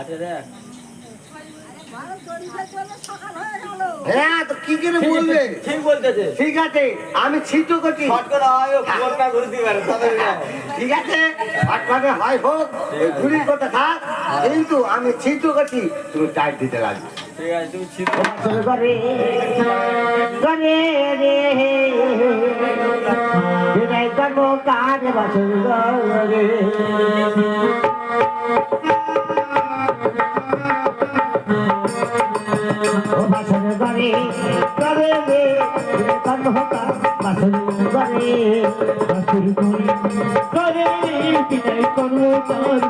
আছে দেখ। হ্যাঁ তো কি করে বলবে? ঠিক বলতেছে। ঠিক আছে আমি ছিটু করছি। হয়। ঠিক আছে হয় হোক ঘুরির কথা থাক। কিন্তু আমি ছিটু করছি তুমি টাইট দিতে লাগবে ঠিক আছে তুমি ছিপ করে। করে রে বিদায় করব কার বাসর ঘরে ও বাসর ঘরে করে রে বিদায় করব কার বাসর ঘরে বাসর ঘরে করে বিদায় করব কার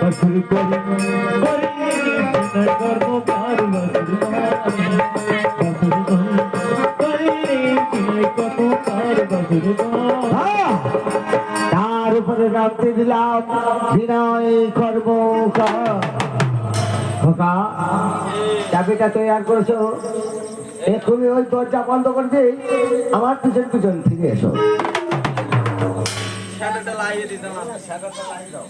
বাসর গরে কর্ম তার কর্ম তার উপরে রাখতে দিলাম বিনয় কর্ম খোকা চাবিটা তৈরি করেছ? এক্ষুনি ওই দরজা বন্ধ করে দিই আমার পিছন পিছন ফিরে এসো। লাগিয়ে দিতাম লাগিয়ে দাও।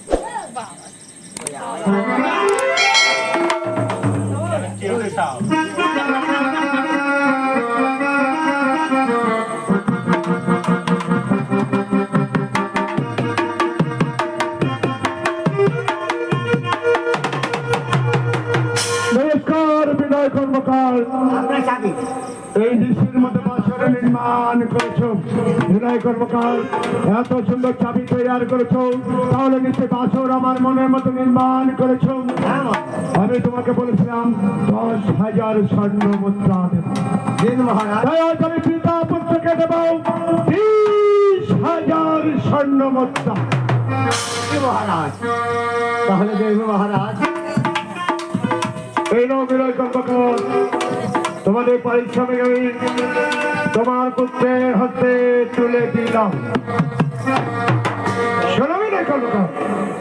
নমস্কার বিনয় কর্মকার। আমরা চাবি এই দৃশ্যের মধ্যে বাসরে নির্মাণ করেছ। বিনয় কর্মকার এত সুন্দর চাবি তৈরি করেছ। তাহলে নিশ্চয় বাসর আমার মনের মতো নির্মাণ করেছ। হ্যাঁ আমি তোমাকে বলেছিলাম দশ হাজার স্বর্ণ মুদ্রা দেব। আমি পিতা পুত্রকে দেব। বিশ হাজার স্বর্ণ মুদ্রা। মহারাজ। তাহলে দেখবে মহারাজ। এই বিনয় কর্মকার তোমাদের পারিশ্রমিক আমি তোমার পুত্রের হস্তে তুলে দিলাম। কর্মকার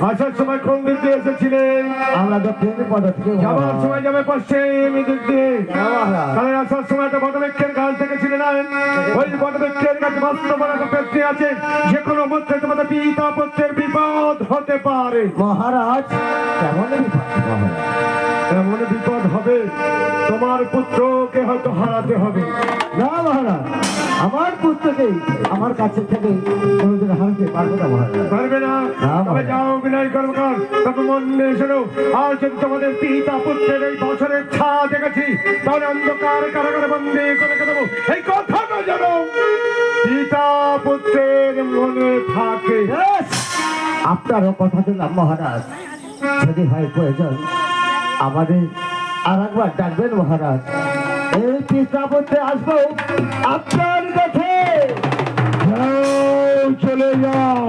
আসার সময় কোন দিক দিয়ে এসেছিলেন আমরা দক্ষিণ পদ থেকে যাবার সময় যাবে পশ্চিম দিক দিয়ে। মহারাজ। কারণ আসার সময় একটা বটবৃক্ষের গাছ দেখেছিলেন ওই বটবৃক্ষের গাছে বাস্তবতা একটা পেত্রী আছে। যে কোনো মধ্যে তোমাদের পিতা পুত্রের বিপদ হতে পারে। মহারাজ কেমন বিপদ, এমন বিপদ হবে? তোমার পুত্রকে হয়তো হারাতে হবে। না মহারাজ আমার পুত্রকে আমার কাছে থেকে কোনোদিন হারতে পারবে না মহারাজ। পারবে না। তবে। যাও বিনয় কর্মকার তখন মন শোনো আর যদি তোমাদের পিতা পুত্রের এই বছরের ছা দেখেছি তাহলে অন্ধকার কারাগারে বন্দি করে দেবো। এই কথাটা যেন পিতা পুত্রের মনে থাকে! আপনারও কথা দিলাম মহারাজ। যদি হয় প্রয়োজন আমাদের আর একবার ডাকবেন মহারাজ। এই পিতাপত্রে আসব আপনার কাছে। চলে যাও।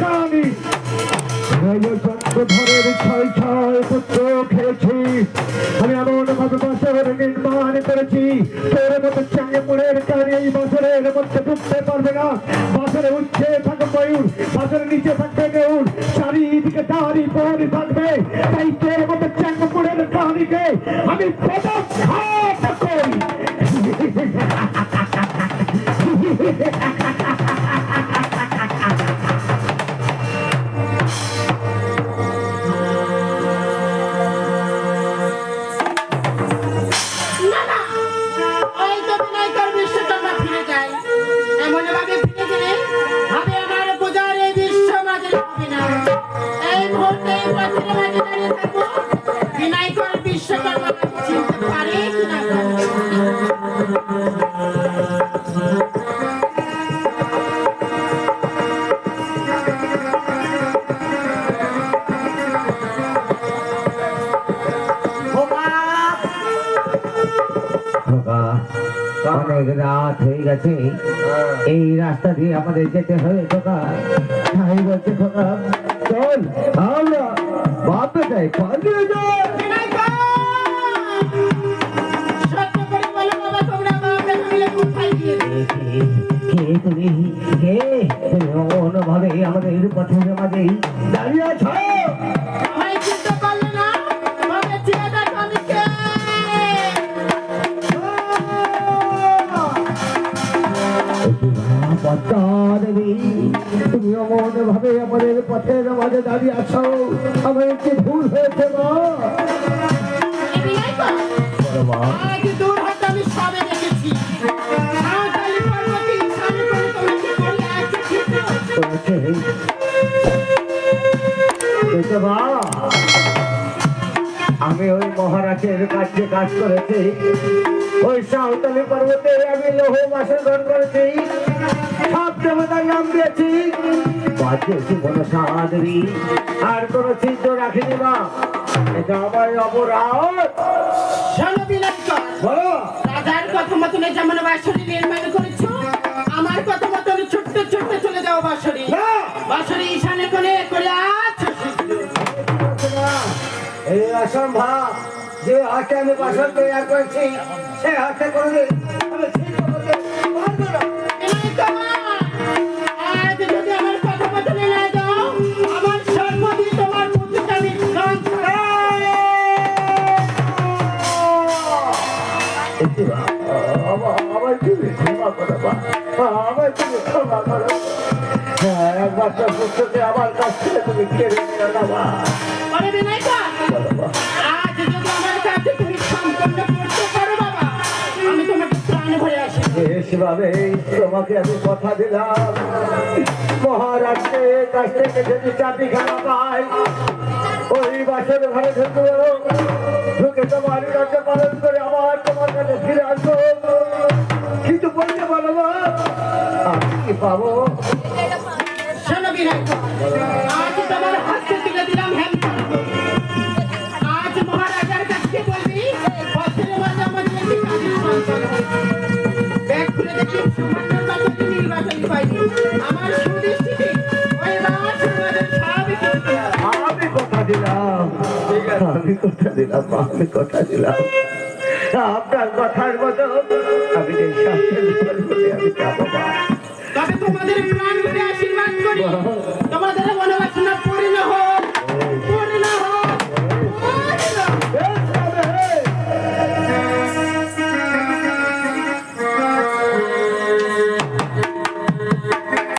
কানি ছয় ছয় নির্মাণ করেছি। তোর মতো চেঙ্গুড়ের কানি এই বছরের মধ্যে ঢুকতে পারবে না। বছরে উঠছে থাকবে ময়ূর বছরে নিচে থাকবে নেউর চারিদিকে দাঁড়ি পরে থাকবে তাই তোর মতো চেঙ্গুড়ের কানিকে আমি প্রথম বিশ্বকর্মা অনেক রাত হয়ে। গেছে এই রাস্তা দিয়ে আমাদের যেতে হবে খোকা তাই বলছে খোকা চল বাপে যাই পালিয়ে যাই মাঝে দাঁড়িয়ে আছো? আমার একটি ভুল হয়েছে মা। আমি ওই মহারাজের কাছে কাজ করেছি। ওই সাঁওতালি পর্বতে আমি লৌহ মাসের ঘর করেছি। সব দেবতার নাম দিয়েছি। বাঁচিয়েছি কোনো আর কোনো চিন্তা রাখিনি মা। এটা আমার অপরাধ। শোনো বিনায়কা, বলো। রাজার কথা মতন যেমন নির্মাণ করেছ, আমার কথা মতন ছোট্ট ছোট্ট চলে যাও না। ঈশানে করে এই অসম্ভব। যে হাতে আমি বাসন তৈরি করেছি সে হাতে করে আমি ছিন্ন করতে পারব না। আমার কথা মতন না দাও আমার সর্বদিন সেভাবে তোমাকে আমি কথা দিলাম মহারাষ্ট্রের কাছ থেকে যদি চাকরি খানা পাই, ওই বাসের ঘরে ঢুকবো ঢুকে তোমার কার্য পালন করে আবার তোমার কাছে ফিরে আসব কিন্তু বলতে পারো আমি কি পাবো তোমার দিলাম। আমি কথা দিলাম। আমি কথা দিলাম। আপনার কথার মতো আমি এই শাস্ত্রের আমি যাব তবে তোমাদের প্রাণ করে আশীর্বাদ করি।